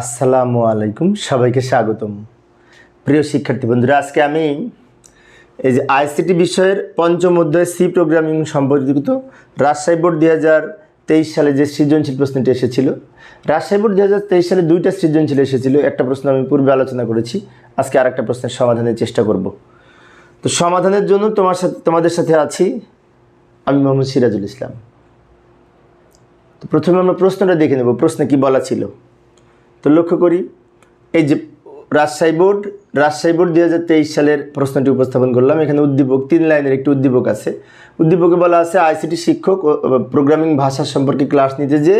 আসসালামু আলাইকুম, সবাইকে স্বাগতম। প্রিয় শিক্ষার্থী বন্ধুরা, আজকে আমি এই যে আইসিটি বিষয়ের পঞ্চম অধ্যায় সি প্রোগ্রামিং সম্পর্কিত রাজশাহী বোর্ড দুই হাজার তেইশ সালে যে সৃজনশীল প্রশ্নটি এসেছিল, রাজশাহী বোর্ড দুই হাজার তেইশ সালে দুইটা সৃজনশীল এসেছিল। একটা প্রশ্ন আমি পূর্বে আলোচনা করেছি, আজকে আর একটা প্রশ্নের সমাধানের চেষ্টা করব। তো সমাধানের জন্য তোমার সাথে, তোমাদের সাথে আছি আমি মোহাম্মদ সিরাজুল ইসলাম। তো প্রথমে আমরা প্রশ্নটা দেখে নেব, প্রশ্নে কি বলা ছিল? তো লক্ষ্য করি, এই যে রাজশাহী বোর্ড রাজশাহী বোর্ড দুই হাজার তেইশ সালের প্রশ্নটি উপস্থাপন করলাম। এখানে উদ্দীপক, তিন লাইনের একটি উদ্দীপক আছে। উদ্দীপকে বলা আছে আইসিটি শিক্ষক প্রোগ্রামিং ভাষা সম্পর্কে ক্লাস নিতে যে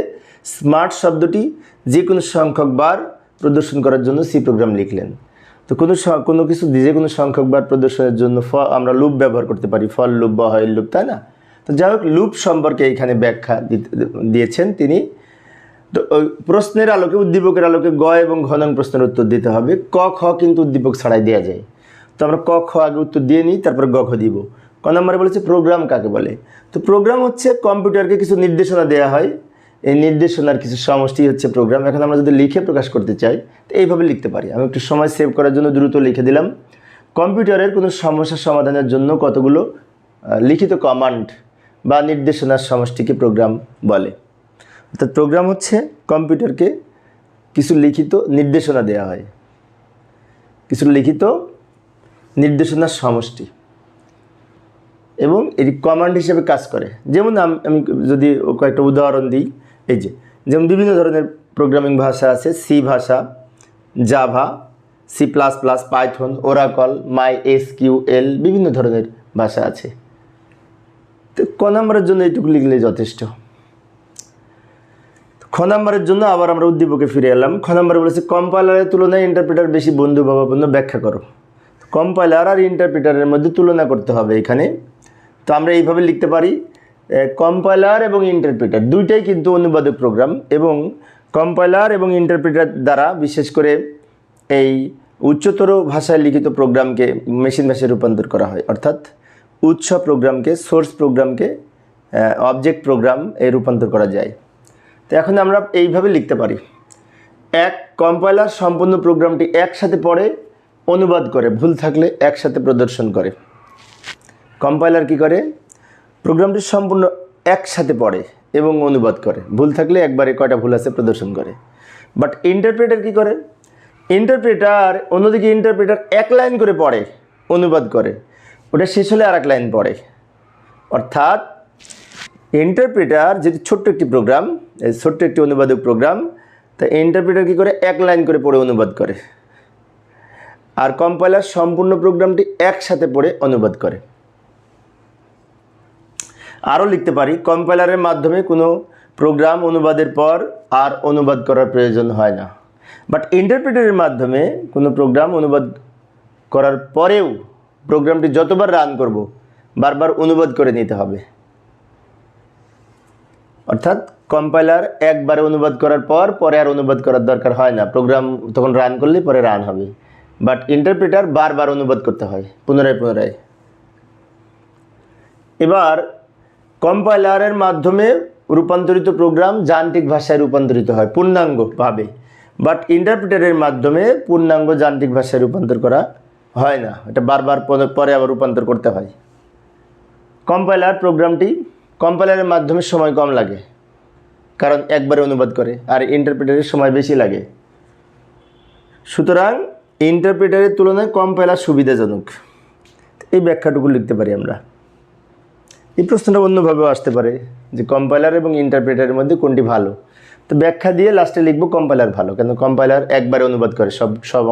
স্মার্ট শব্দটি যে কোনো সংখ্যক বার প্রদর্শন করার জন্য সি প্রোগ্রাম লিখলেন। তো কোনো কোনো কিছু যে কোনো সংখ্যক বার প্রদর্শনের জন্য ফ, আমরা লুপ ব্যবহার করতে পারি। ফল লুপ বা হয় লুপ তাই না? তো যাই হোক লুপ সম্পর্কে এখানে ব্যাখ্যা দিয়েছেন তিনি। তো প্রশ্নের আলোকে, উদ্দীপকের আলোকে গ এবং ঘ নং প্রশ্নের উত্তর দিতে হবে। ক, খ কিন্তু উদ্দীপক ছাড়াই দেওয়া যায়। তো আমরা ক, খ আগে উত্তর দিয়ে নিই, তারপর গ, খ দিব। ক নম্বরে বলেছে প্রোগ্রাম কাকে বলে? তো প্রোগ্রাম হচ্ছে কম্পিউটারকে কিছু নির্দেশনা দেওয়া হয়। এই নির্দেশনার কিছু সমষ্টি হচ্ছে প্রোগ্রাম এখন আমরা যদি লিখে প্রকাশ করতে চাই, তো এইভাবে লিখতে পারি। আমি একটু সময় সেভ করার জন্য দ্রুত লিখে দিলাম। কম্পিউটারের কোনো সমস্যা সমাধানের জন্য কতগুলো লিখিত কমান্ড বা নির্দেশনার সমষ্টিকে প্রোগ্রাম বলে? অর্থাৎ প্রোগ্রাম হচ্ছে কম্পিউটারকে কিছু লিখিত নির্দেশনা দেওয়া হয়। কিছু লিখিত নির্দেশনার সমষ্টি। এবং এটি কমান্ড হিসেবে কাজ করে। যেমন আমি যদি কয়েকটা উদাহরণ দিই, এই যে, যেমন বিভিন্ন ধরনের প্রোগ্রামিং ভাষা আছে সি ভাষা Java C plus plus Python Oracle MySQL বিভিন্ন ধরনের ভাষা আছে। তো ক নম্বরের জন্য এইটুকু লিখলে যথেষ্ট। খ নম্বরের জন্য আবার আমরা উদ্দীপকে ফিরে এলাম। খ নম্বরে বলেছে, কম্পাইলারের তুলনায় ইন্টারপ্রিটার বেশি বন্ধু ভাবাপন্ন ব্যাখ্যা করো। কম্পাইলার আর ইন্টারপ্রিটারের মধ্যে তুলনা করতে হবে এখানে। তো আমরা এইভাবে লিখতে পারি কম্পাইলার এবং ইন্টারপ্রিটার দুইটাই কিন্তু অনুবাদক প্রোগ্রাম এবং কম্পাইলার এবং ইন্টারপ্রিটার দ্বারা বিশেষ করে এই উচ্চতর ভাষায় লিখিত প্রোগ্রামকে মেশিন ভাষায় রূপান্তর করা হয়। অর্থাৎ উৎস প্রোগ্রামকে সোর্স প্রোগ্রামকে অবজেক্ট প্রোগ্রাম এ রূপান্তর করা যায়। তো এখন আমরা এইভাবে লিখতে পারি। এক কম্পাইলার সম্পূর্ণ প্রোগ্রামটি একসাথে পড়ে, অনুবাদ করে, ভুল থাকলে একসাথে প্রদর্শন করে। কম্পাইলার কি করে? প্রোগ্রামটি সম্পূর্ণ একসাথে পড়ে এবং অনুবাদ করে, ভুল থাকলে একবারে কয়টা ভুল আছে প্রদর্শন করে। বাট ইন্টারপ্রেটার কি করে? ইন্টারপ্রেটার অন্যদিকে ইন্টারপ্রেটার এক লাইন করে পড়ে, অনুবাদ করে। ওটা শেষ হলে আর এক লাইন পড়ে। অর্থাৎ ইন্টারপ্রেটার যেটি ছোট্ট একটি প্রোগ্রাম ছোট্ট একটি অনুবাদক প্রোগ্রাম তা ইন্টারপ্রেটার কী করে? এক লাইন করে পড়ে অনুবাদ করে। আর কম্পাইলার সম্পূর্ণ প্রোগ্রামটি একসাথে পড়ে অনুবাদ করে। আরও লিখতে পারি কম্পাইলারের মাধ্যমে কোনো প্রোগ্রাম অনুবাদের পর আর অনুবাদ করার প্রয়োজন হয় না। বাট ইন্টারপ্রেটারের মাধ্যমে কোনো প্রোগ্রাম অনুবাদ করার পরেও প্রোগ্রামটি যতবার রান করব, বারবার অনুবাদ করে নিতে হবে। অর্থাৎ কম্পাইলার একবারে অনুবাদ করার পর পরে আর অনুবাদ করার দরকার হয় না। প্রোগ্রাম তখন রান করলে পরে রান হবে। বাট ইন্টারপ্রেটার বারবার অনুবাদ করতে হয়, পুনরায় পুনরায়। এবার কম্পাইলারের মাধ্যমে রূপান্তরিত প্রোগ্রাম যান্ত্রিক ভাষায় রূপান্তরিত হয়, পূর্ণাঙ্গভাবে। বাট ইন্টারপ্রেটারের মাধ্যমে পূর্ণাঙ্গ যান্ত্রিক ভাষায় রূপান্তর করা হয় না। এটা বারবার পরে- আবার রূপান্তর করতে হয়। কম্পাইলার প্রোগ্রামটি কম্পাইলারের মাধ্যমে সময় কম লাগে, কারণ একবারে অনুবাদ করে, আর ইন্টারপ্রেটারের সময় বেশি লাগে। সুতরাং ইন্টারপ্রেটারের তুলনায় কম্পাইলার সুবিধাজনক। এই ব্যাখ্যাটুকু লিখতে পারি আমরা। এই প্রশ্নটা অন্যভাবেও আসতে পারে, যে কম্পাইলার এবং ইন্টারপ্রেটারের মধ্যে কোনটি ভালো। তো ব্যাখ্যা দিয়ে লাস্টে লিখব কম্পাইলার ভালো, কেন কম্পাইলার একবারে অনুবাদ করে সব সব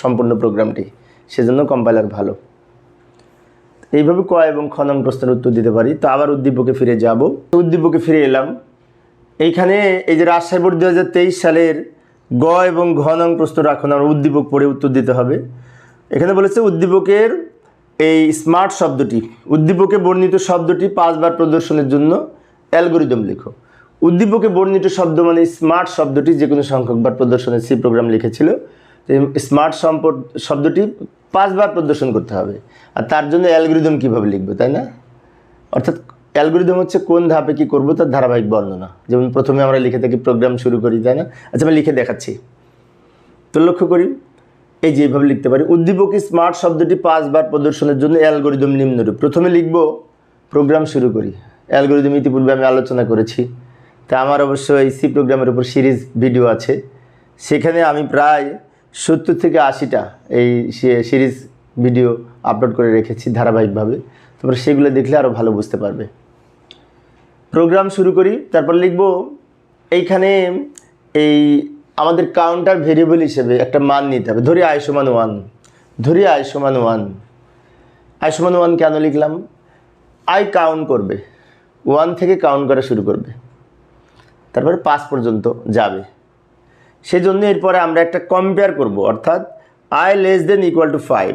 সম্পূর্ণ প্রোগ্রামটি, সেজন্য কম্পাইলার ভালো। এইভাবে ক এবং খ নং প্রশ্নের উত্তর দিতে পারি। তো আবার উদ্দীপকে ফিরে যাব। উদ্দীপকে ফিরে এলাম। এইখানে এই যে রাজশাহী বোর্ড দু হাজার তেইশ সালের গ এবং ঘ নং প্রশ্ন রাখুন, আমরা উদ্দীপক পড়ে উত্তর দিতে হবে। এখানে বলেছে উদ্দীপকের এই স্মার্ট শব্দটি, উদ্দীপকে বর্ণিত শব্দটি পাঁচবার প্রদর্শনের জন্য অ্যালগোরিদম লেখো। উদ্দীপকে বর্ণিত শব্দ মানে স্মার্ট শব্দটি যে কোনো সংখ্যকবার প্রদর্শনের সি প্রোগ্রাম লিখেছিল। স্মার্ট সম্পদ শব্দটি পাঁচবার প্রদর্শন করতে হবে। আর তার জন্য অ্যালগোরিদম কীভাবে লিখব, তাই না? অর্থাৎ অ্যালগোরিদম হচ্ছে কোন ধাপে কী করব তার ধারাবাহিক বর্ণনা। যেমন প্রথমে আমরা লিখে থাকি প্রোগ্রাম শুরু করি, তাই না? আচ্ছা আমি লিখে দেখাচ্ছি। তো লক্ষ্য করি, এই যে এইভাবে লিখতে পারি, উদ্দীপকে স্মার্ট শব্দটি পাঁচবার প্রদর্শনের জন্য অ্যালগোরিদম নিম্নরূপ। প্রথমে লিখব প্রোগ্রাম শুরু করি। অ্যালগোরিদম ইতিপূর্বে আমি আলোচনা করেছি। তা আমার অবশ্য এই সি প্রোগ্রামের উপর সিরিজ ভিডিও আছে। সেখানে আমি প্রায় সত্তর থেকে আশিটা এই সিরিজ ভিডিও আপলোড করে রেখেছি ধারাবাহিকভাবে। তারপরে সেগুলো দেখলে আরও ভালো বুঝতে পারবে। প্রোগ্রাম শুরু করি, তারপর লিখব, এইখানে এই আমাদের কাউন্টার ভেরিয়েবল হিসেবে একটা মান নিতে হবে। ধরি আয় সমান ওয়ান ধরি আয় সমান ওয়ান আয় ওয়ান কেন লিখলাম? আই কাউন্ট করবে। ওয়ান থেকে কাউন্ট করা শুরু করবে। তারপরে পাঁচ পর্যন্ত যাবে। সেই জন্য এরপরে আমরা একটা কম্পেয়ার করব, অর্থাৎ I less than equal to five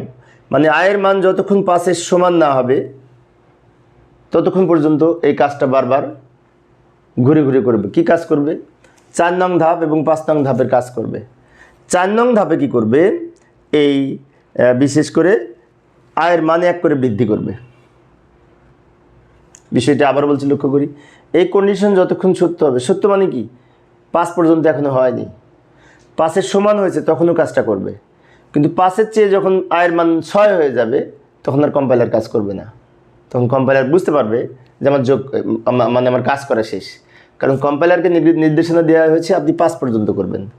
মানে আয়ের মান যতক্ষণ পাঁচের সমান না হবে, ততক্ষণ পর্যন্ত এই কাজটা বারবার ঘুরে ঘুরে করবে। কি কাজ করবে? চার নং ধাপ এবং পাঁচ নং ধাপের কাজ করবে। চার নং ধাপে কি করবে? এই বিশেষ করে আয়ের মানে এক করে বৃদ্ধি করবে। বিষয়টা আবার বলছি লক্ষ্য করি। এই কন্ডিশন যতক্ষণ সত্য হবে, সত্য মানে কি? পাঁচ পর্যন্ত এখনও হয়নি। পাঁচের সমান হয়েছে, তখনও কাজটা করবে। কিন্তু পাঁচের চেয়ে যখন আয়ের মান ছয় হয়ে যাবে, তখন আর কম্পাইলার কাজ করবে না। তখন কম্পাইলার বুঝতে পারবে যে আমার যোগ মানে আমার কাজ করা শেষ। কারণ কম্পাইলারকে নির্দে- নির্দেশনা দেওয়া হয়েছে, আপনি পাঁচ পর্যন্ত করবেন।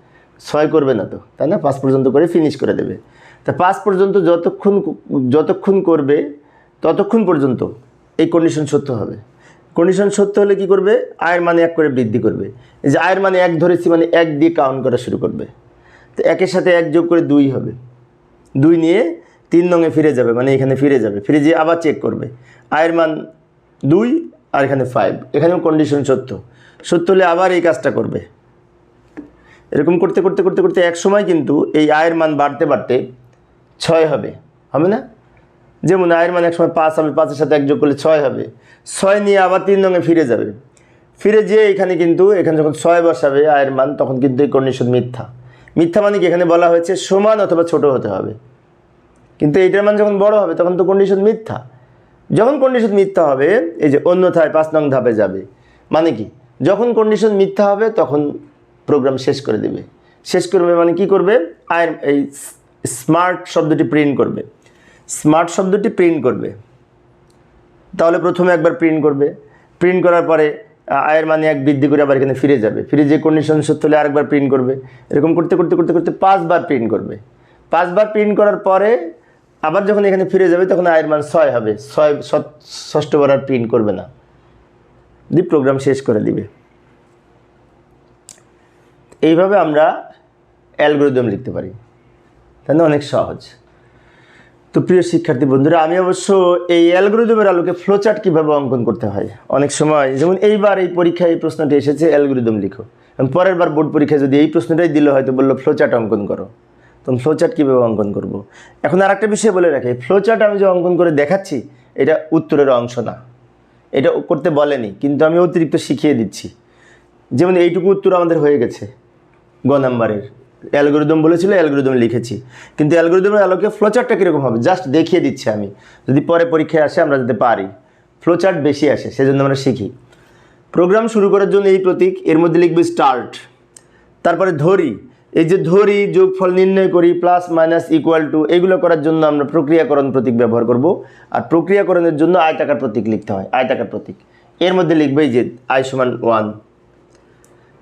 ছয় করবে না তো, তাই না? পাঁচ পর্যন্ত করে ফিনিশ করে দেবে। তা পাঁচ পর্যন্ত যতক্ষণ যতক্ষণ করবে, ততক্ষণ পর্যন্ত এই কন্ডিশন সত্য হবে। কন্ডিশন সত্য হলে কি করবে? আয়ের মানে এক করে বৃদ্ধি করবে। যে আয়ের মানে এক ধরেছি মানে এক দিয়ে কাউন্ট করা শুরু করবে। তো একের সাথে এক যোগ করে দুই হবে। দুই নিয়ে তিন নঙে ফিরে যাবে মানে এখানে ফিরে যাবে। ফিরে যেয়ে আবার চেক করবে। আয়ের মান দুই আর এখানে ফাইভ এখানেও কন্ডিশন সত্য। সত্য হলে আবার এই কাজটা করবে। এরকম করতে করতে করতে করতে এক সময় কিন্তু এই আয়ের মান বাড়তে বাড়তে ছয় হবে। হবে না? যেমন আয়ের মান এক সময় পাঁচ হবে, পাঁচের সাথে এক যোগ করলে ছয় হবে। ছয় নিয়ে আবার তিন রঙে ফিরে যাবে। ফিরে যেয়ে এখানে কিন্তু এখানে যখন ছয় বসাবে আয়ের মান, তখন কিন্তু এই কন্ডিশন মিথ্যা। মিথ্যা মানে কি? এখানে বলা হয়েছে সমান অথবা ছোট হতে হবে। কিন্তু এইটার মান যখন বড় হবে, তখন তো কন্ডিশন মিথ্যা। যখন কন্ডিশন মিথ্যা হবে, এই যে অন্যথায় পাঁচ নং ধাপে যাবে মানে কি? যখন কন্ডিশন মিথ্যা হবে, তখন প্রোগ্রাম শেষ করে দেবে। শেষ করবে মানে কি করবে? আয়ের এই স্মার্ট শব্দটি প্রিন্ট করবে। স্মার্ট শব্দটি প্রিন্ট করবে। তাহলে প্রথমে একবার প্রিন্ট করবে। প্রিন্ট করার পরে আয়ের মানে এক বৃদ্ধি করে আবার এখানে ফিরে যাবে। ফিরে যে কন্ডিশন সত্য হলে আরেকবার প্রিন্ট করবে। এরকম করতে করতে করতে করতে পাঁচবার প্রিন্ট করবে। পাঁচবার প্রিন্ট করার পরে আবার যখন এখানে ফিরে যাবে, তখন আয়ের মান ছয় হবে। ছয় ষষ্ঠবার আর প্রিন্ট করবে না। দিয়ে প্রোগ্রাম শেষ করে দিবে। এইভাবে আমরা অ্যালগোরিদম লিখতে পারি। না অনেক সহজ। তো প্রিয় শিক্ষার্থী বন্ধুরা, আমি অবশ্য এই অ্যালগোরিদমের আলোকে ফ্লোচার্ট কীভাবে অঙ্কন করতে হয়? অনেক সময়, যেমন এইবার এই পরীক্ষায় এই প্রশ্নটি এসেছে, অ্যালগোরিদম লিখো। পরের বার বোর্ড পরীক্ষায় যদি এই প্রশ্নটাই দিল হয়তো বলল ফ্লোচার্ট অঙ্কন করো। তখন ফ্লোচার্ট কীভাবে অঙ্কন করব। এখন আর একটা বিষয় বলে রাখি ফ্লোচার্ট আমি যে অঙ্কন করে দেখাচ্ছি, এটা উত্তরের অংশ না। এটা করতে বলেনি, কিন্তু আমি অতিরিক্ত শিখিয়ে দিচ্ছি। যেমন এইটুকু উত্তর আমাদের হয়ে গেছে, গ নাম্বারের। অ্যালগোরিদম বলেছিল, অ্যালগোরিদম লিখেছি। কিন্তু অ্যালগোরিদমের আলোকে ফ্লোচার্টটা কীরকম হবে? জাস্ট দেখিয়ে দিচ্ছি আমি। যদি পরে পরীক্ষায় আসে, আমরা যাতে পারি। ফ্লোচার্ট বেশি আসে, সেজন্য আমরা শিখি। প্রোগ্রাম শুরু করার জন্য এই প্রতীক, এর মধ্যে লিখবে স্টার্ট তারপরে ধরি। এই যে ধরি, যোগফল নির্ণয় করি প্লাস মাইনাস ইকুয়াল টু এগুলো করার জন্য আমরা প্রক্রিয়াকরণ প্রতীক ব্যবহার করব। আর প্রক্রিয়াকরণের জন্য আয়তাকার প্রতীক লিখতে হয়, আয়তাকার প্রতীক। এর মধ্যে লিখবে এই যে আই সমান ওয়ান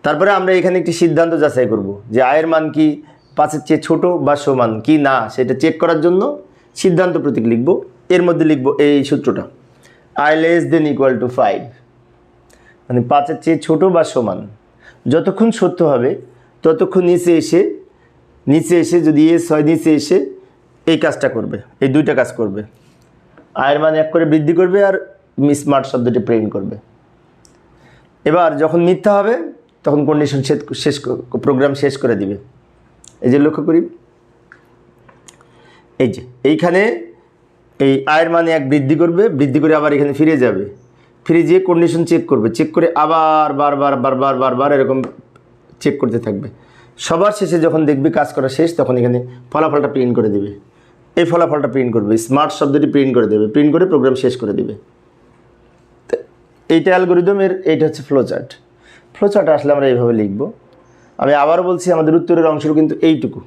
তারপরে আমরা এখানে একটি সিদ্ধান্ত যাচাই করব যে আয়ের মান কি, পাঁচের চেয়ে ছোট বা সমান, কি না, সেটা চেক করার জন্য সিদ্ধান্ত প্রতীক লিখব। এর মধ্যে লিখব এই সূত্রটা I less than equal to five মানে পাঁচের চেয়ে ছোট বা সমান। যতক্ষণ সত্য হবে, ততক্ষণ নিচে এসে নিচে এসে যদি এস হয়, নিচে এসে এই কাজটা করবে, এই দুইটা কাজ করবে। আয়ের মান এক করে বৃদ্ধি করবে আর স্মার্ট শব্দটি প্রিন্ট করবে। এবার যখন মিথ্যা হবে তখন কন্ডিশন শেষ শেষ প্রোগ্রাম শেষ করে দিবে। এই যে লক্ষ্য করি। এই যে, এইখানে এই আয়ের মানে এক বৃদ্ধি করবে, বৃদ্ধি করে আবার এখানে ফিরে যাবে। ফিরে যেয়ে কন্ডিশন চেক করবে। চেক করে আবার বারবার বারবার বারবার এরকম চেক করতে থাকবে। সবার শেষে যখন দেখবে কাজ করা শেষ, তখন এখানে ফলাফলটা প্রিন্ট করে দেবে। এই ফলাফলটা প্রিন্ট করবে স্মার্ট শব্দটি প্রিন্ট করে দেবে। প্রিন্ট করে প্রোগ্রাম শেষ করে দেবে। এইটা অ্যালগোরিদমের এইটা হচ্ছে ফ্লোচার্ট ফ্লোচার্ট আসলে আমরা এইভাবে লিখব। আমি আবারও বলছি, আমাদের উত্তরের অংশ কিন্তু এইটুকু।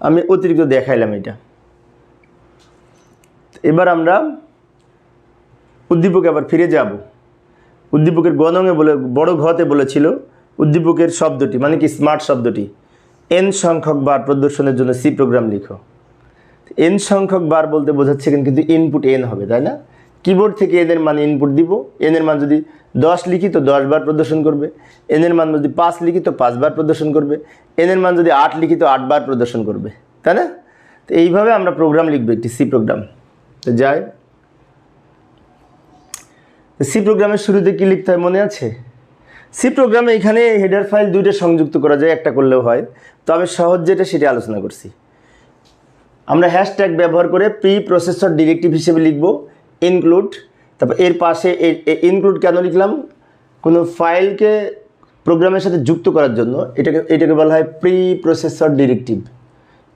আমি অতিরিক্ত দেখাইলাম এটা। এবার আমরা উদ্দীপকে আবার ফিরে যাব। উদ্দীপকের গণঙে বলে, বড় ঘতে বলেছিল, উদ্দীপকের শব্দটি মানে কি স্মার্ট শব্দটি, এন সংখ্যক বার প্রদর্শনের জন্য সি প্রোগ্রাম লিখো। এন সংখ্যক বার বলতে বোঝাচ্ছে কিন্তু ইনপুট এন হবে, তাই না? কিবোর্ড থেকে এদের মান ইনপুট দিব। এনের মান যদি দশ লিখি, তো দশ বার প্রদর্শন করবে। এনের মান যদি পাঁচ লিখি, তো পাঁচবার প্রদর্শন করবে। এনের মান যদি আট লিখি, তো আটবার প্রদর্শন করবে। তাই না? তো এইভাবে আমরা প্রোগ্রাম লিখব একটি সি প্রোগ্রাম তো যাই। সি প্রোগ্রামের শুরুতে কি লিখতে হয় মনে আছে? সি প্রোগ্রামে এখানে হেডার ফাইল দুইটা সংযুক্ত করা যায়, একটা করলেও হয়। তো আমি সহজ যেটা, সেটা আলোচনা করছি। আমরা হ্যাশট্যাগ ব্যবহার করে প্রি প্রসেসর ডিরেক্টিভ হিসেবে লিখব। ইনক্লুড তারপর এর পাশে ইনক্লুড কেন লিখলাম? কোনো ফাইলকে প্রোগ্রামের সাথে যুক্ত করার জন্য, এটাকে এটাকে বলা হয় প্রি প্রসেসর ডিরেক্টিভ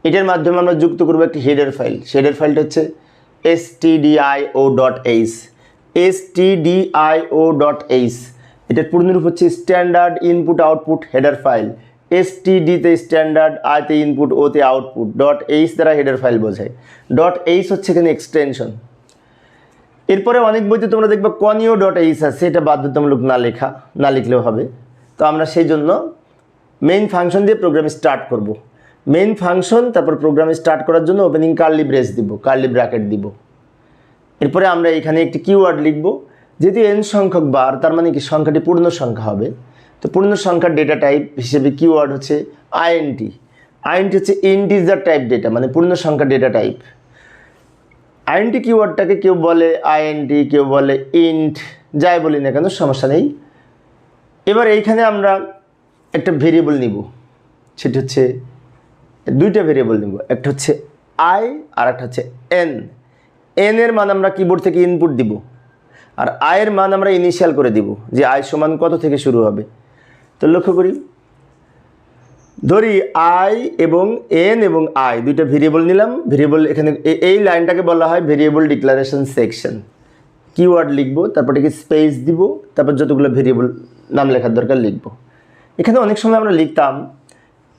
এটার মাধ্যমে আমরা যুক্ত করব একটি হেডার ফাইল হেডার ফাইলটা হচ্ছে S O dot H S O dot H এটার পূর্ণরূপ হচ্ছে standard input output header file S ডিতে স্ট্যান্ডার্ড আইতে ইনপুট ওতে আউটপুট ডট এইচ দ্বারা হেডার ফাইল বোঝায়। ডট এইচ হচ্ছে এখানে এক্সটেনশন এরপরে অনেক বইতে তোমরা দেখবে কনিও ডট এইচ আছে, এটা বাধ্যতামূলক না লেখা, না লিখলেও হবে। তো আমরা সেই জন্য মেইন ফাংশন দিয়ে প্রোগ্রাম স্টার্ট করব। মেইন ফাংশন তারপর প্রোগ্রাম স্টার্ট করার জন্য ওপেনিং কার্লি ব্রেস দিব কার্লি ব্র্যাকেট দিব। এরপরে আমরা এখানে একটি কিওয়ার্ড লিখব, যেহেতু এন সংখ্যক বার তার মানে কি সংখ্যাটি পূর্ণ সংখ্যা হবে। তো পূর্ণ সংখ্যার ডেটা টাইপ হিসেবে কিওয়ার্ড হচ্ছে আইএনটি আইএনটি হচ্ছে ইন্টিজার টাইপ ডেটা মানে পূর্ণ সংখ্যা ডেটা টাইপ আইএনটি কিওয়ার্ডটাকে কেউ বলে আইএনটি কেউ বলে ইন্ট যাই বলি না কেন, সমস্যা নেই। এবার এইখানে আমরা একটা ভেরিয়েবল নিব। সেটি হচ্ছে, দুইটা ভেরিয়েবল নিব। একটা হচ্ছে আই আর একটা হচ্ছে এন এন এর মান আমরা কিবোর্ড থেকে ইনপুট দিব। আর আয়ের মান আমরা ইনিশিয়াল করে দিব যে আয় সমান কত থেকে শুরু হবে। তো লক্ষ্য করি ধরি আই এবং এন এবং আই দুইটা ভেরিয়েবল নিলাম। ভেরিয়েবল এখানে এই লাইনটাকে বলা হয় ভেরিয়েবল ডিক্লারেশন সেকশন কিওয়ার্ড লিখব, তারপর এটাকে স্পেস দিব, তারপর যতগুলো ভেরিয়েবল নাম লেখার দরকার লিখব। এখানে অনেক সময় আমরা লিখতাম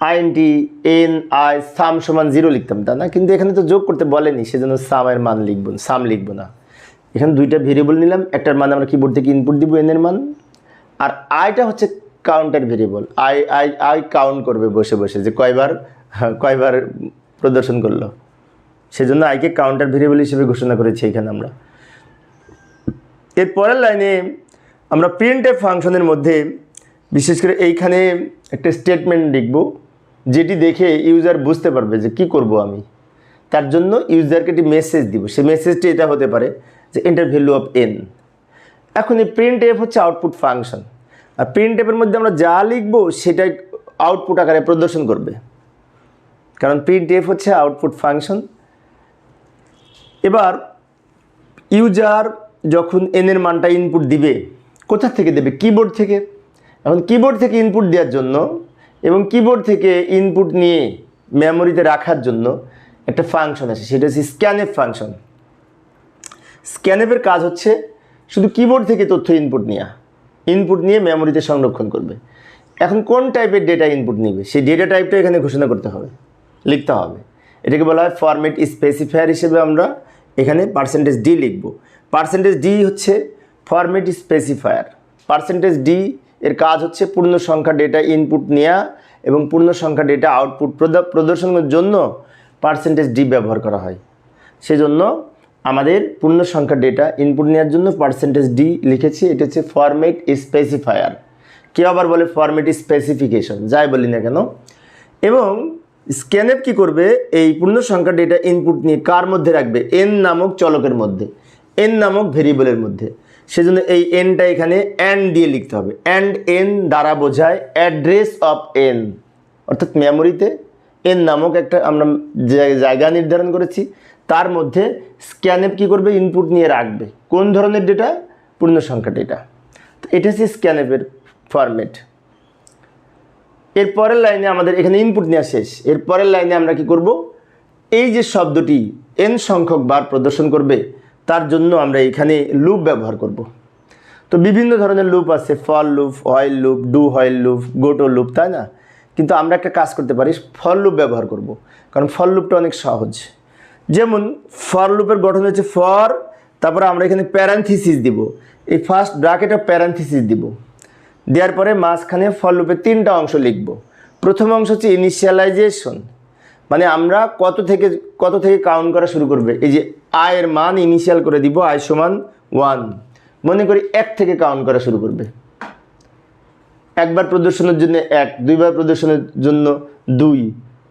আইএনটি এন আই সাম সমান জিরো লিখতাম তা না? কিন্তু এখানে তো যোগ করতে বলেনি, সেজন্য সামের মান লিখব সাম লিখব না। এখানে দুইটা ভেরিয়েবল নিলাম, একটার মান আমরা কিবোর্ড থেকে ইনপুট দিব এন এর মান। আর আইটা হচ্ছে counter variable I I I count করবে বসে বসে যে কয়বার কয়বার প্রদর্শন করল। সেজন্য আইকে কাউন্টার ভেরিয়েবল হিসেবে ঘোষণা করেছি এখানে আমরা। এর পরের লাইনে আমরা প্রিন্ট এফ ফাংশনের মধ্যে বিশেষ করে এইখানে একটা স্টেটমেন্ট লিখব, যেটি দেখে ইউজার বুঝতে পারবে যে কি করব আমি। তার জন্য ইউজারকে একটি মেসেজ দিব। সেই মেসেজটি এটা হতে পারে যে এন্টার ভ্যালু অফ এন এখন এই প্রিন্ট এফ হচ্ছে আউটপুট ফাংশন আর প্রিন্ট মধ্যে আমরা যা লিখব সেটাই আউটপুট আকারে প্রদর্শন করবে। কারণ প্রিন্ট এফ হচ্ছে আউটপুট ফাংশন এবার ইউজার যখন এনের মানটা ইনপুট দিবে, কোথা থেকে দেবে? কিবোর্ড থেকে। এখন কিবোর্ড থেকে ইনপুট দেওয়ার জন্য এবং কিবোর্ড থেকে ইনপুট নিয়ে মেমোরিতে রাখার জন্য একটা ফাংশন আছে। সেটা হচ্ছে স্ক্যানএফ ফাংশন স্ক্যানএফের কাজ হচ্ছে শুধু কিবোর্ড থেকে তথ্য ইনপুট নেওয়া ইনপুট নিয়ে মেমোরিতে সংরক্ষণ করবে। এখন কোন টাইপের ডেটা ইনপুট নিবে? সেই ডেটা টাইপটা এখানে ঘোষণা করতে হবে। লিখতে হবে। এটাকে বলা হয় ফরম্যাট স্পেসিফায়ার হিসেবে আমরা এখানে পার্সেন্টেজ ডি লিখব। পার্সেন্টেজ ডি হচ্ছে ফরম্যাট স্পেসিফায়ার পার্সেন্টেজ ডি এর কাজ হচ্ছে পূর্ণ সংখ্যা ডেটা ইনপুট নেওয়া এবং পূর্ণ সংখ্যা ডেটা আউটপুট প্রদর্শনের জন্য পার্সেন্টেজ ডি ব্যবহার করা হয়। সেজন্য আমাদের পূর্ণ সংখ্যা ডেটা ইনপুট নেওয়ার জন্য পার্সেন্টেজ ডি লিখেছি, এটা হচ্ছে ফরম্যাট স্পেসিফায়ার কেউ আবার বলে ফরম্যাট স্পেসিফিকেশন যাই বলি না কেন? এবং স্ক্যানএপ কি করবে? এই পূর্ণ সংখ্যা ডেটা ইনপুট নিয়ে কার মধ্যে রাখবে? এন নামক চলকের মধ্যে এন নামক ভেরিয়েবলের মধ্যে। সেজন্য এই এনটা এখানে অ্যান্ড দিয়ে লিখতে হবে। অ্যান্ড এন দ্বারা বোঝায় অ্যাড্রেস অফ এন অর্থাৎ মেমোরিতে এন নামক একটা আমরা জায়গা নির্ধারণ করেছি। তার মধ্যে স্ক্যানএপ কী করবে? ইনপুট নিয়ে রাখবে। কোন ধরনের ডেটা পূর্ণ সংখ্যা ডেটা তো এটা হচ্ছে স্ক্যানএপের ফরম্যাট এর পরের লাইনে আমাদের এখানে ইনপুট নেওয়া শেষ। এর পরের লাইনে আমরা কি করব? এই যে শব্দটি এন সংখ্যক বার প্রদর্শন করবে, তার জন্য আমরা এখানে লুপ ব্যবহার করব। তো বিভিন্ন ধরনের লুপ আছে for loop while loop do while loop goto loop তাই না? কিন্তু আমরা একটা কাজ করতে পারি ফল লুপ ব্যবহার করব। কারণ ফল লুপটা অনেক সহজ। যেমন ফর লুপের গঠন হচ্ছে ফর তারপরে আমরা এখানে প্যারান্থিসিস দিব। এই ফার্স্ট ব্র্যাকেটে প্যারান্থিসিস দিব। দেওয়ার পরে মাঝখানে ফর লুপের তিনটা অংশ লিখব। প্রথম অংশ হচ্ছে ইনিশিয়ালাইজেশন মানে আমরা কত থেকে কত থেকে কাউন্ট করা শুরু করবে? এই যে আয়ের মান ইনিশিয়াল করে দিব আয় সমান ওয়ান মনে করি এক থেকে কাউন্ট করা শুরু করবে। একবার প্রদর্শনের জন্য এক, দুইবার প্রদর্শনের জন্য দুই।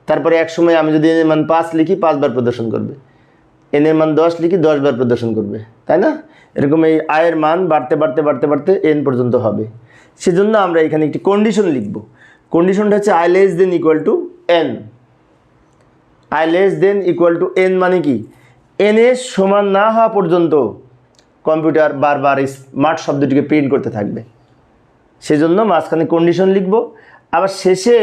তারপরে এক সময় আমি যদি এনের মান পাঁচ লিখি পাঁচবার প্রদর্শন করবে। এনের মান দশ লিখি দশবার প্রদর্শন করবে, তাই না? এরকম এই আয়ের মান বাড়তে বাড়তে বাড়তে বাড়তে এন পর্যন্ত হবে। সেজন্য আমরা এখানে একটি কন্ডিশন লিখব। কন্ডিশনটা হচ্ছে I less than equal to N I less than equal to N মানে কি? এন এর সমান না হওয়া পর্যন্ত কম্পিউটার বারবার স্মার্ট শব্দটিকে প্রিন্ট করতে থাকবে। সেজন্য মাঝখানে কন্ডিশন লিখব। আবার শেষে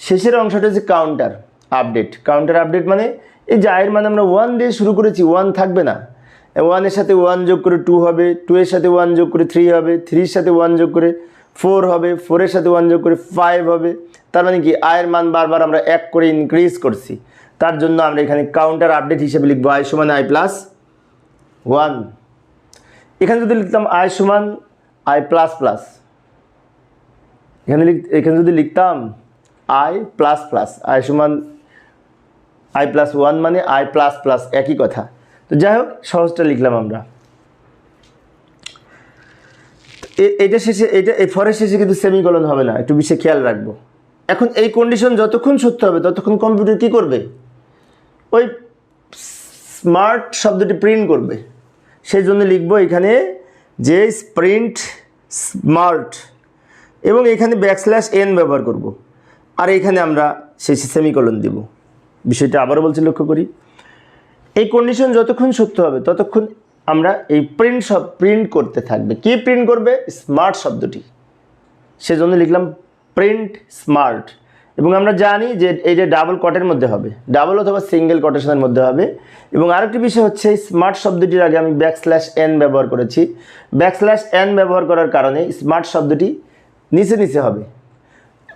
শেষের অংশটা হচ্ছে কাউন্টার আপডেট কাউন্টার আপডেট মানে এই যে আয়ের মানে আমরা ওয়ান দিয়ে শুরু করেছি ওয়ান থাকবে না। ওয়ানের সাথে ওয়ান যোগ করে টু হবে টু এর সাথে ওয়ান যোগ করে থ্রি হবে থ্রির সাথে ওয়ান যোগ করে ফোর হবে ফোরের সাথে ওয়ান যোগ করে ফাইভ হবে। তার মানে কি আয়ের মান বারবার আমরা এক করে ইনক্রিজ করছি। তার জন্য আমরা এখানে কাউন্টার আপডেট হিসেবে লিখব আয় সমান আই প্লাস ওয়ান এখানে যদি লিখতাম আয় সমান আই প্লাস প্লাস এখানে লিখ এখানে যদি লিখতাম আই প্লাস প্লাস আই সমান আই প্লাস ওয়ান মানে আই প্লাস প্লাস একই কথা। তো যাই হোক, সহজটা লিখলাম আমরা। এটা শেষে, এটা এই ফরের শেষে কিন্তু সেমিকলন হবে না, একটু বিশেষ খেয়াল রাখব। এখন এই কন্ডিশন যতক্ষণ সত্য হবে, ততক্ষণ কম্পিউটার কী করবে? ওই স্মার্ট শব্দটি প্রিন্ট করবে। সেই জন্য লিখব এখানে যে প্রিন্ট স্মার্ট এবং এখানে ব্যাকস্ল্যাশ এন ব্যবহার করব। আর এখানে আমরা শেষে সেমিকলন দিব। বিষয়টা আবারও বলছি লক্ষ্য করি। এই কন্ডিশন যতক্ষণ সত্য হবে, ততক্ষণ আমরা এই প্রিন্ট সব প্রিন্ট করতে থাকবে। কি প্রিন্ট করবে? স্মার্ট শব্দটি। সেজন্য লিখলাম প্রিন্ট স্মার্ট এবং আমরা জানি যে এইটা ডাবল কটের মধ্যে হবে ডাবল অথবা সিঙ্গেল কটেশনের মধ্যে হবে। এবং আরেকটি বিষয় হচ্ছে স্মার্ট শব্দটির আগে আমি ব্যাকস্ল্যাশ এন ব্যবহার করেছি। ব্যাকস্ল্যাশ এন ব্যবহার করার কারণে স্মার্ট শব্দটি নিচে নিচে হবে।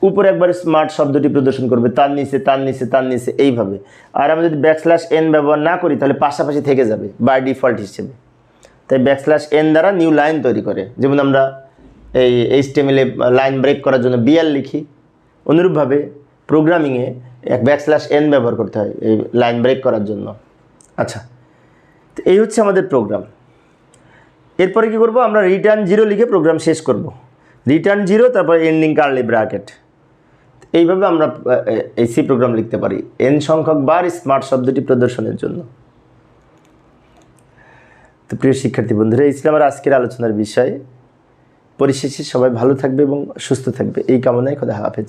উপরে একবার স্মার্ট শব্দটি প্রদর্শন করবে, তার নিচে তার নিচে তার নিচে, এইভাবে। আর আমি যদি ব্যাকস্ল্যাশ এন ব্যবহার না করি, তাহলে পাশাপাশি থেকে যাবে বাই ডিফল্ট হিসেবে। তাই ব্যাকস্ল্যাশ এন দ্বারা নিউ লাইন তৈরি করে। যেমন আমরা এই এইচ টেমিলে লাইন ব্রেক করার জন্য বিএল লিখি। অনুরূপভাবে প্রোগ্রামিংয়ে এক ব্যাকস্ল্যাশ এন ব্যবহার করতে হয়, এই লাইন ব্রেক করার জন্য। আচ্ছা তো এই হচ্ছে আমাদের প্রোগ্রাম এরপরে কি করব? আমরা রিটার্ন জিরো লিখে প্রোগ্রাম শেষ করব। রিটার্ন জিরো তারপর এন্ডিং কার্লি ব্র্যাকেট এইভাবে আমরা এই সি প্রোগ্রাম লিখতে পারি। এন সংখ্যক বার স্মার্ট শব্দটি প্রদর্শনের জন্য। তো প্রিয় শিক্ষার্থী বন্ধুরা, এই ছিল আমার আজকের আলোচনার বিষয়। পরিশেষে সবাই ভালো থাকবে এবং সুস্থ থাকবে। এই কামনায় কথা হাফেজ।